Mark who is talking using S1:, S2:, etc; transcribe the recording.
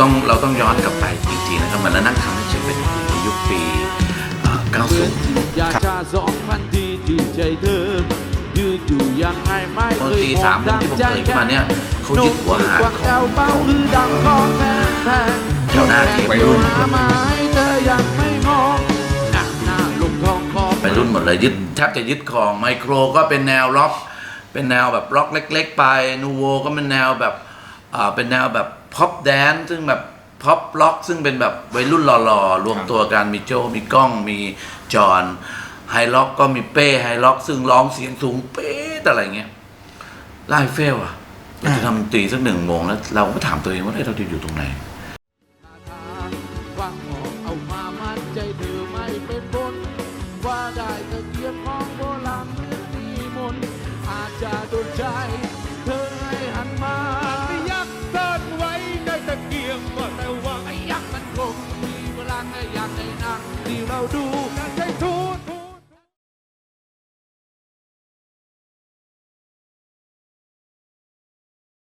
S1: ต้องย้อนกลับไปจริงๆนะครับมันนั่งทำให้ชีวิตในยุคปีเอ่อ90
S2: อยากจะสองพันทีที่ใจเธอยืดอยู่ยังไงไม่
S1: ดนตรีสามวงที่ผมเอ่ยขึ้นมาเนี่ยเขายึดหัวหาด
S2: กว่า
S1: ข
S2: แก้
S1: อ
S2: ว
S1: ง
S2: เบาหรือดังกองแพงแพง
S1: แถวหน้าที่
S2: วัยรุ่นหาไม้เธอยังไม่มองหนักหน้าลงทองคอ
S1: ไปรุ่นหมดเลยยึดแทบจะยึดครองไมโครก็เป็นแนวล็อก เป็นแนวแบบล็อกเล็ก ๆ ไปนูโวก็เป็นแนวแบบอ่า เป็นแนวแบบพ็อปแดนซึ่งแบบพ็อปล็อกซึ่งเป็นแบบวัยรุ่นหล่อๆ รวมตัวกันมีโจมีกล้องมีจอห์นไฮล็อกก็มีเป้ไฮล็อกซึ่งร้องเสียงสูงเป๊ะอะไรเงี้ยไล่เฟลอะเราจะทำตีสักหนึ่งโมงแล้วเราก็ถามตัวเองว่าเอ้ยเราจะอยู่ตรงไหน
S2: ว่าได้ตะเกียบขอ อยากให้นั่
S3: ง
S2: ที่เราดูกัน